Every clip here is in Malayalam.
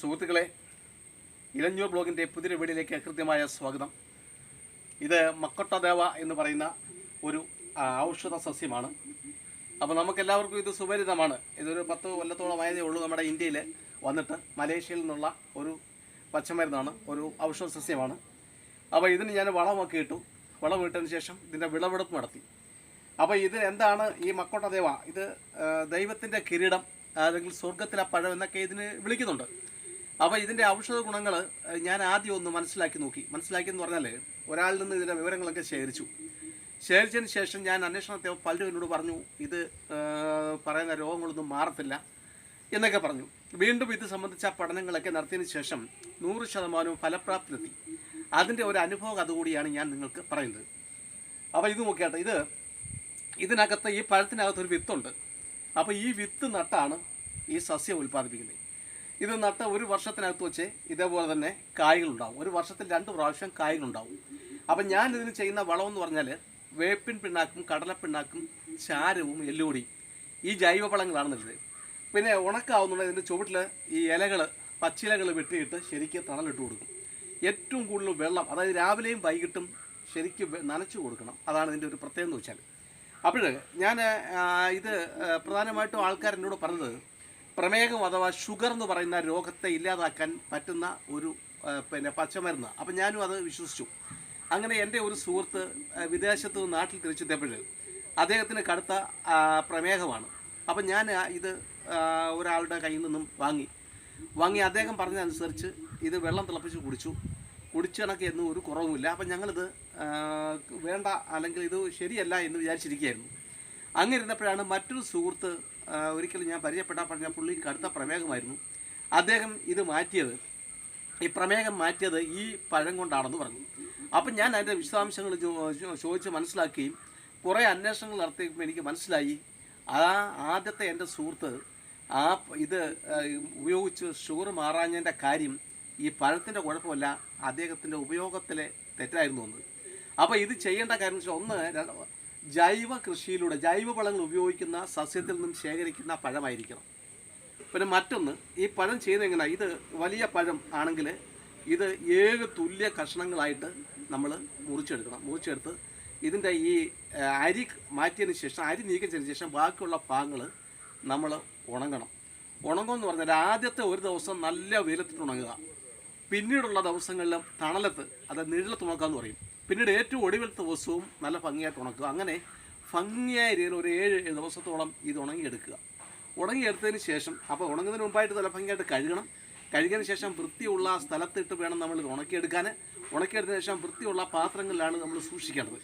സുഹൃത്തുക്കളെ ഇലഞ്ഞൂർ ബ്ലോഗിന്റെ പുതിയ വീടിലേക്ക് കൃത്യമായ സ്വാഗതം. ഇത് മക്കൊട്ടദേവ എന്ന് പറയുന്ന ഒരു ഔഷധ സസ്യമാണ്. അപ്പോൾ നമുക്കെല്ലാവർക്കും ഇത് സുപരിതമാണ് ഇതൊരു പത്ത് കൊല്ലത്തോളം ആയതേ ഉള്ളൂ നമ്മുടെ ഇന്ത്യയിൽ വന്നിട്ട് മലേഷ്യയിൽ നിന്നുള്ള ഒരു പച്ചമരുന്നാണ് ഒരു ഔഷധ സസ്യമാണ്. അപ്പോൾ ഇതിന് ഞാൻ വളമൊക്കെ ഇട്ടു. വളം ഇട്ടതിന് ശേഷം ഇതിന്റെ വിളവെടുപ്പ് നടത്തി. അപ്പോൾ ഇത് എന്താണ് ഈ മക്കോട്ടദേവ ഇത് ദൈവത്തിന്റെ കിരീടം അല്ലെങ്കിൽ സ്വർഗത്തിലെ പഴം എന്നൊക്കെ ഇതിന് വിളിക്കുന്നുണ്ട്. അപ്പോൾ ഇതിന്റെ ഔഷധ ഗുണങ്ങൾ ഞാൻ ആദ്യം ഒന്ന് മനസ്സിലാക്കി നോക്കി. മനസ്സിലാക്കി എന്ന് പറഞ്ഞാൽ ഒരാളിൽ നിന്ന് ഇതിന്റെ വിവരങ്ങളൊക്കെ ശേഖരിച്ചു. ശേഖരിച്ചതിന് ശേഷം ഞാൻ അന്വേഷണത്തെ പലരും എന്നോട് പറഞ്ഞു ഇത് പറയുന്ന രോഗങ്ങളൊന്നും മാറത്തില്ല എന്നൊക്കെ പറഞ്ഞു. വീണ്ടും ഇത് സംബന്ധിച്ച പഠനങ്ങളൊക്കെ നടത്തിയതിന് ശേഷം നൂറ് ശതമാനവും ഫലപ്രാപ്തിലെത്തി അതിന്റെ ഒരു അനുഭവം അതുകൂടിയാണ് ഞാൻ നിങ്ങൾക്ക് പറയുന്നത്. അപ്പോൾ ഇത് നോക്കിയാട്ടെ ഇത് ഇതിനകത്ത് ഈ പഴത്തിനകത്ത് ഒരു വിത്തുണ്ട്. അപ്പോൾ ഈ വിത്ത് നട്ടാണ് ഈ സസ്യം ഉൽപ്പാദിപ്പിക്കുന്നത്. ഇത് നട്ട ഒരു വർഷത്തിനകത്ത് വെച്ച് ഇതേപോലെ തന്നെ കായ്കളുണ്ടാവും. ഒരു വർഷത്തിൽ രണ്ട് പ്രാവശ്യം കായ്കളുണ്ടാവും. അപ്പം ഞാൻ ഇതിന് ചെയ്യുന്ന വളം എന്ന് പറഞ്ഞാൽ വേപ്പിൻ പിണ്ണാക്കും കടലപ്പിണ്ണാക്കും ചാരവും എല്ലുപൊടിയും ഈ ജൈവ വളങ്ങളാണ് നല്ലത് പിന്നെ ഉണക്കാവുന്നുണ്ടെങ്കിൽ ഇതിന്റെ ചുവട്ടിൽ ഈ ഇലകൾ പച്ചിലകൾ വെട്ടിയിട്ട് ശരിക്കും തണലിട്ട് കൊടുക്കും. ഏറ്റവും കൂടുതൽ വെള്ളം അതായത് രാവിലെയും വൈകിട്ടും ശരിക്കും നനച്ചു കൊടുക്കണം. അതാണ് ഇതിന്റെ ഒരു പ്രത്യേകത എന്ന് വെച്ചാൽ അപ്പോൾ ഞാൻ ഇത് പ്രധാനമായിട്ടും ആൾക്കാർ എന്നോട് പറഞ്ഞത് പ്രമേഹം അഥവാ ഷുഗർ എന്ന് പറയുന്ന രോഗത്തെ ഇല്ലാതാക്കാൻ പറ്റുന്ന ഒരു പിന്നെ പച്ചമരുന്ന്. അപ്പം ഞാനും അത് വിശ്വസിച്ചു. അങ്ങനെ എന്റെ ഒരു സുഹൃത്ത് വിദേശത്ത് നാട്ടിൽ തിരിച്ചെത്തിയപ്പോൾ അദ്ദേഹത്തിന് കടുത്ത പ്രമേഹമാണ്. അപ്പം ഞാൻ ഇത് ഒരാളുടെ കയ്യിൽ നിന്നും വാങ്ങി. വാങ്ങി അദ്ദേഹം പറഞ്ഞതനുസരിച്ച് ഇത് വെള്ളം തിളപ്പിച്ച് കുടിച്ചു. കുടിച്ചണക്ക് എന്നും ഒരു കുറവുമില്ല. അപ്പം ഞങ്ങളിത് വേണ്ട അല്ലെങ്കിൽ ഇത് ശരിയല്ല എന്ന് വിചാരിച്ചിരിക്കുകയായിരുന്നു. അങ്ങനെ ഇരുന്നപ്പോഴാണ് മറ്റൊരു സുഹൃത്ത് ഒരിക്കലും ഞാൻ പരിചയപ്പെട്ടാൽ പറഞ്ഞ പുള്ളിക്ക് കടുത്ത പ്രമേഹമായിരുന്നു. അദ്ദേഹം ഇത് മാറ്റിയത് ഈ പ്രമേഹം മാറ്റിയത് ഈ പഴം കൊണ്ടാണെന്ന് പറഞ്ഞു. അപ്പം ഞാൻ അതിന്റെ വിശദാംശങ്ങൾ ചോദിച്ച് മനസ്സിലാക്കുകയും കുറേ അന്വേഷണങ്ങൾ നടത്തിയപ്പോൾ എനിക്ക് മനസ്സിലായി. ആ ആദ്യത്തെ എന്റെ സുഹൃത്ത് ആ ഇത് ഉപയോഗിച്ച് ഷുഗർ മാറാഞ്ഞതിന്റെ കാര്യം ഈ പഴത്തിന്റെ കുഴപ്പമല്ല അദ്ദേഹത്തിന്റെ ഉപയോഗത്തിലെ തെറ്റായിരുന്നു എന്ന്. അപ്പോൾ ഇത് ചെയ്യേണ്ട കാര്യം വെച്ചാൽ ഒന്ന് ജൈവ കൃഷിയിലൂടെ ജൈവ വളങ്ങൾ ഉപയോഗിക്കുന്ന സസ്യത്തിൽ നിന്നും ശേഖരിക്കുന്ന പഴമായിരിക്കണം. പിന്നെ മറ്റൊന്ന് ഈ പഴം ചെയ്യുന്ന എങ്ങനെ ഇത് വലിയ പഴം ആണെങ്കിൽ ഇത് ഏഴ് തുല്യ കഷ്ണങ്ങളായിട്ട് നമ്മൾ മുറിച്ചെടുക്കണം. മുറിച്ചെടുത്ത് ഇതിന്റെ ഈ അരി മാറ്റിയതിന് ശേഷം അരി നീക്കിച്ചതിന് ശേഷം ബാക്കിയുള്ള ഭാഗങ്ങൾ നമ്മൾ ഉണങ്ങണം. ഉണങ്ങുമെന്ന് പറഞ്ഞാൽ ആദ്യത്തെ ഒരു ദിവസം നല്ല വെയിലത്തിട്ട് ഉണങ്ങുക. പിന്നീടുള്ള ദിവസങ്ങളിലും തണലത്ത് അത് നിഴലത്ത് എന്ന് പറയും. പിന്നീട് ഏറ്റവും ഒടുവിലത്തെ ദിവസവും നല്ല ഭംഗിയായിട്ട് ഉണക്കുക. അങ്ങനെ ഭംഗിയായ രീതിയിൽ ഒരു ഏഴ് ദിവസത്തോളം ഇത് ഉണങ്ങിയെടുക്കുക. ഉണങ്ങിയെടുത്തതിന് ശേഷം അപ്പോൾ ഉണങ്ങുന്നതിന് മുമ്പായിട്ട് നല്ല ഭംഗിയായിട്ട് കഴുകണം. കഴുകിയതിന് ശേഷം വൃത്തിയുള്ള സ്ഥലത്തിട്ട് വേണം നമ്മൾ ഇത് ഉണക്കിയെടുക്കാൻ ഉണക്കിയെടുത്തതിന് ശേഷം വൃത്തിയുള്ള പാത്രങ്ങളിലാണ് നമ്മൾ സൂക്ഷിക്കേണ്ടത്.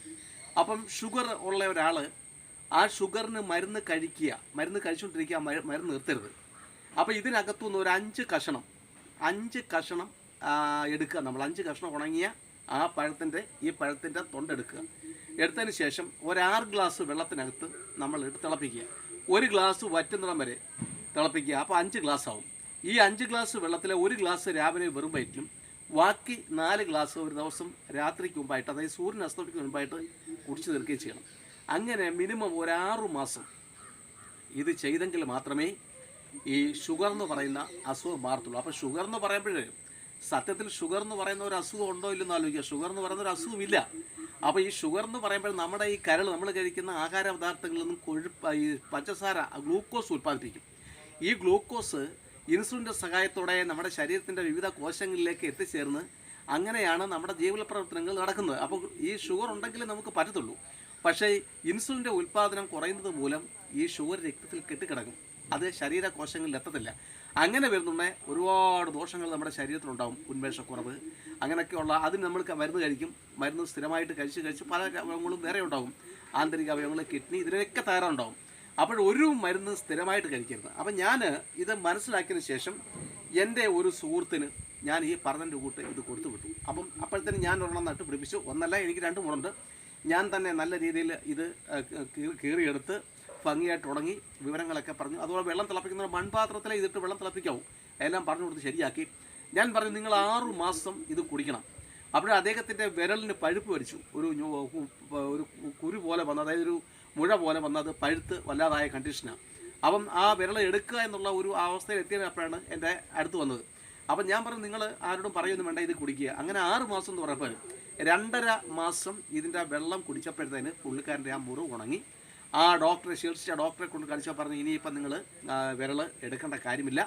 അപ്പം ഷുഗർ ഉള്ള ഒരാൾ ആ ഷുഗറിന് മരുന്ന് കഴിക്കുക മരുന്ന് കഴിച്ചുകൊണ്ടിരിക്കുക മരുന്ന് നിർത്തരുത്. അപ്പോൾ ഇതിനകത്തുനിന്ന് ഒരു അഞ്ച് കഷണം അഞ്ച് കഷണം എടുക്കുക നമ്മൾ. അഞ്ച് കഷണം ഉണങ്ങിയ ആ പഴത്തിന്റെ ഈ പഴത്തിന്റെ തൊണ്ടെടുക്കുക. എടുത്തതിന് ശേഷം ഒരാറ് ഗ്ലാസ് വെള്ളത്തിനകത്ത് നമ്മൾ ഇട്ട് തിളപ്പിക്കുക. ഒരു ഗ്ലാസ് വറ്റുന്നിടം വരെ തിളപ്പിക്കുക. അപ്പോൾ അഞ്ച് ഗ്ലാസ് ആവും. ഈ അഞ്ച് ഗ്ലാസ് വെള്ളത്തിലെ ഒരു ഗ്ലാസ് രാവിലെ വെറും വയറ്റിലും ബാക്കി നാല് ഗ്ലാസ് ഒരു ദിവസം രാത്രിക്ക് മുമ്പായിട്ട് അതായത് സൂര്യൻ അസ്തമിക്കുന്ന മുമ്പായിട്ട് കുടിച്ചു തീർക്കുകയും ചെയ്യണം. അങ്ങനെ മിനിമം ഒരാറു മാസം ഇത് ചെയ്തെങ്കിൽ മാത്രമേ ഈ ഷുഗർ എന്ന് പറയുന്ന അസുഖം മാറത്തുള്ളൂ. അപ്പോൾ ഷുഗർ എന്ന് പറയുമ്പോഴേ സത്യത്തിൽ ഷുഗർ എന്ന് പറയുന്ന ഒരു അസുഖം ഉണ്ടോ ഇല്ലെന്ന് ആലോചിക്കുക. ഷുഗർ എന്ന് പറയുന്ന ഒരു അസുഖമില്ല. അപ്പോൾ ഈ ഷുഗർ എന്ന് പറയുമ്പോൾ നമ്മുടെ ഈ കരൾ നമ്മൾ കഴിക്കുന്ന ആഹാര പദാർത്ഥങ്ങളിൽ നിന്നും കൊഴുപ്പ് ഈ പച്ചസാര ഗ്ലൂക്കോസ് ഉൽപ്പാദിപ്പിക്കും. ഈ ഗ്ലൂക്കോസ് ഇൻസുലിന്റെ സഹായത്തോടെ നമ്മുടെ ശരീരത്തിന്റെ വിവിധ കോശങ്ങളിലേക്ക് എത്തിച്ചേർന്ന് അങ്ങനെയാണ് നമ്മുടെ ജീവിത പ്രവർത്തനങ്ങൾ നടക്കുന്നത്. അപ്പോൾ ഈ ഷുഗർ ഉണ്ടെങ്കിൽ നമുക്ക് പറ്റത്തുള്ളൂ. പക്ഷേ ഇൻസുലിന്റെ ഉൽപ്പാദനം കുറയുന്നത് മൂലം ഈ ഷുഗർ രക്തത്തിൽ കെട്ടിക്കിടക്കും. അത് ശരീര കോശങ്ങളിൽ എത്തത്തില്ല. അങ്ങനെ വരുന്നുണ്ടെ ഒരുപാട് ദോഷങ്ങൾ നമ്മുടെ ശരീരത്തിലുണ്ടാവും ഉന്മേഷക്കുറവ്. അങ്ങനെയൊക്കെയുള്ള അതിന് നമ്മൾ മരുന്ന് കഴിക്കും. മരുന്ന് സ്ഥിരമായിട്ട് കഴിച്ച് കഴിച്ച് പല അവയവങ്ങളും വേറെ ഉണ്ടാവും. ആന്തരിക അവയവങ്ങൾ കിഡ്നി ഇതിനൊക്കെ തയ്യാറുണ്ടാവും. അപ്പോൾ ഒരു മരുന്ന് സ്ഥിരമായിട്ട് കഴിക്കരുത്. അപ്പം ഞാൻ ഇത് മനസ്സിലാക്കിയതിന് ശേഷം എന്റെ ഒരു സുഹൃത്തിന് ഞാൻ ഈ പറഞ്ഞതിന്റെ കൂട്ട് ഇത് കൊടുത്തു വിട്ടു. അപ്പം അപ്പോഴത്തേന് ഞാൻ ഒരെണ്ണം നട്ട് പിടിപ്പിച്ചു. ഒന്നല്ല എനിക്ക് രണ്ട് മുടുണ്ട്. ഞാൻ തന്നെ നല്ല രീതിയിൽ ഇത് കീറിയെടുത്ത് ഭംഗിയായിട്ട് ഉണങ്ങി വിവരങ്ങളൊക്കെ പറഞ്ഞു. അതുപോലെ വെള്ളം തിളപ്പിക്കുന്ന മൺപാത്രത്തിലെ ഇതിട്ട് വെള്ളം തിളപ്പിക്കാവും. എല്ലാം പറഞ്ഞു കൊടുത്ത് ശരിയാക്കി. ഞാൻ പറഞ്ഞു നിങ്ങൾ ആറു മാസം ഇത് കുടിക്കണം. അപ്പോൾ അദ്ദേഹത്തിന്റെ വിരലിന് പഴുപ്പ് വരിച്ചു. ഒരു ഒരു കുരു പോലെ വന്ന അതായത് ഒരു മുഴ പോലെ വന്നത് പഴുത്ത് വല്ലാതായ കണ്ടീഷനാണ് അപ്പം ആ വിരൽ എടുക്കുക എന്നുള്ള ഒരു അവസ്ഥയിൽ എത്തിയപ്പോഴാണ് എന്റെ അടുത്ത് വന്നത്. അപ്പം ഞാൻ പറഞ്ഞു നിങ്ങൾ ആരോടും പറയൊന്നും വേണ്ട ഇത് കുടിക്കുക. അങ്ങനെ ആറ് മാസം എന്ന് പറഞ്ഞപ്പോൾ രണ്ടര മാസം ഇതിന്റെ വെള്ളം കുടിച്ചപ്പോഴത്തേന് പുള്ളിക്കാരന്റെ ആ മുറിവ് ഉണങ്ങി. ആ ഡോക്ടറെ ചികിത്സിച്ച ഡോക്ടറെ കൊണ്ട് കാണിച്ചാൽ പറഞ്ഞു ഇനിയിപ്പം നിങ്ങൾ വിരൽ എടുക്കേണ്ട കാര്യമില്ല.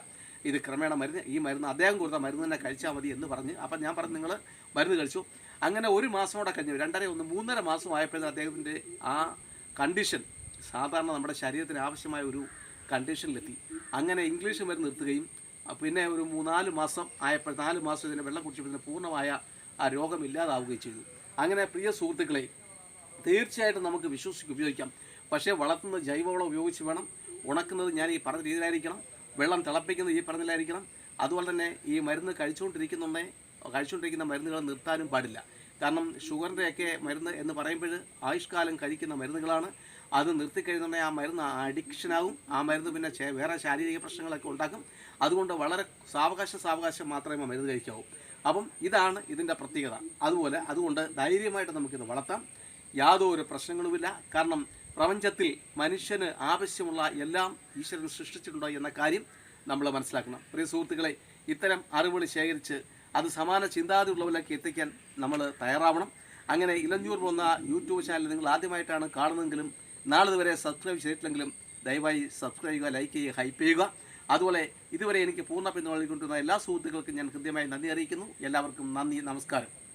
ഇത് ക്രമേണ മരുന്ന് ഈ മരുന്ന് അദ്ദേഹം കൊടുത്ത മരുന്ന് തന്നെ കഴിച്ചാൽ മതി എന്ന് പറഞ്ഞ് അപ്പം ഞാൻ പറഞ്ഞു നിങ്ങൾ മരുന്ന് കഴിച്ചു. അങ്ങനെ ഒരു മാസമോടെ കഴിഞ്ഞു രണ്ടര ഒന്ന് മൂന്നര മാസം ആയപ്പോഴേ അദ്ദേഹത്തിന്റെ ആ കണ്ടീഷൻ സാധാരണ നമ്മുടെ ശരീരത്തിന് ആവശ്യമായ ഒരു കണ്ടീഷനിലെത്തി. അങ്ങനെ ഇംഗ്ലീഷ് മരുന്ന് നിർത്തുകയും പിന്നെ ഒരു മൂന്നാൽ മാസം ആയപ്പോൾ നാല് മാസം ഇതിനെ വെള്ളം കുടിച്ചപ്പോൾ പൂർണമായ ആ രോഗം ഇല്ലാതാവുകയും ചെയ്തു. അങ്ങനെ പ്രിയ സുഹൃത്തുക്കളെ തീർച്ചയായിട്ടും നമുക്ക് വിശ്വസിച്ച് ഉപയോഗിക്കാം. പക്ഷേ വളർത്തുന്നത് ജൈവവളം ഉപയോഗിച്ച് വേണം. ഉണക്കുന്നത് ഞാൻ ഈ പറഞ്ഞ രീതിയിലായിരിക്കണം. വെള്ളം തിളപ്പിക്കുന്നത് ഈ പറഞ്ഞതിലായിരിക്കണം അതുപോലെ തന്നെ ഈ മരുന്ന് കഴിച്ചുകൊണ്ടിരിക്കുന്നുണ്ടേ. കഴിച്ചുകൊണ്ടിരിക്കുന്ന മരുന്നുകൾ നിർത്താനും പാടില്ല. കാരണം ഷുഗറിന്റെയൊക്കെ മരുന്ന് എന്ന് പറയുമ്പോൾ ആയുഷ്കാലം കഴിക്കുന്ന മരുന്നുകളാണ്. അത് നിർത്തിക്കഴിഞ്ഞുണ്ടെങ്കിൽ ആ മരുന്ന് അഡിക്ഷനാവും ആ മരുന്ന് പിന്നെ വേറെ ശാരീരിക പ്രശ്നങ്ങളൊക്കെ ഉണ്ടാക്കും. അതുകൊണ്ട് വളരെ സാവകാശ സാവകാശം മാത്രമേ ആ മരുന്ന് കഴിക്കാവൂ. അപ്പം ഇതാണ് ഇതിന്റെ പ്രത്യേകത. അതുപോലെ അതുകൊണ്ട് ധൈര്യമായിട്ട് നമുക്കിത് വളർത്താം. യാതൊരു പ്രശ്നങ്ങളുമില്ല. കാരണം പ്രപഞ്ചത്തിൽ മനുഷ്യന് ആവശ്യമുള്ള എല്ലാം ഈശ്വരൻ സൃഷ്ടിച്ചിട്ടുണ്ട് എന്ന കാര്യം നമ്മൾ മനസ്സിലാക്കണം. പ്രിയ സുഹൃത്തുക്കളെ ഇത്തരം അറിവുകൾ ശേഖരിച്ച് അത് സമാന ചിന്താതി ഉള്ളവരിലേക്ക് എത്തിക്കാൻ നമ്മൾ തയ്യാറാവണം. അങ്ങനെ ഇലഞ്ഞൂർ പോകുന്ന യൂട്യൂബ് ചാനൽ നിങ്ങൾ ആദ്യമായിട്ടാണ് കാണുന്നതെങ്കിലും നാളെ നാളിതുവരെ സബ്സ്ക്രൈബ് ചെയ്തിട്ടില്ലെങ്കിലും ദയവായി സബ്സ്ക്രൈബ് ചെയ്യുക ലൈക്ക് ചെയ്യുക ഹൈപ്പ് ചെയ്യുക. അതുപോലെ ഇതുവരെ എനിക്ക് പൂർണ പിന്തുണ നൽകിക്കൊണ്ടിരുന്ന എല്ലാ സുഹൃത്തുക്കൾക്കും ഞാൻ ഹൃദ്യമായി നന്ദി അറിയിക്കുന്നു. എല്ലാവർക്കും നന്ദി നമസ്കാരം.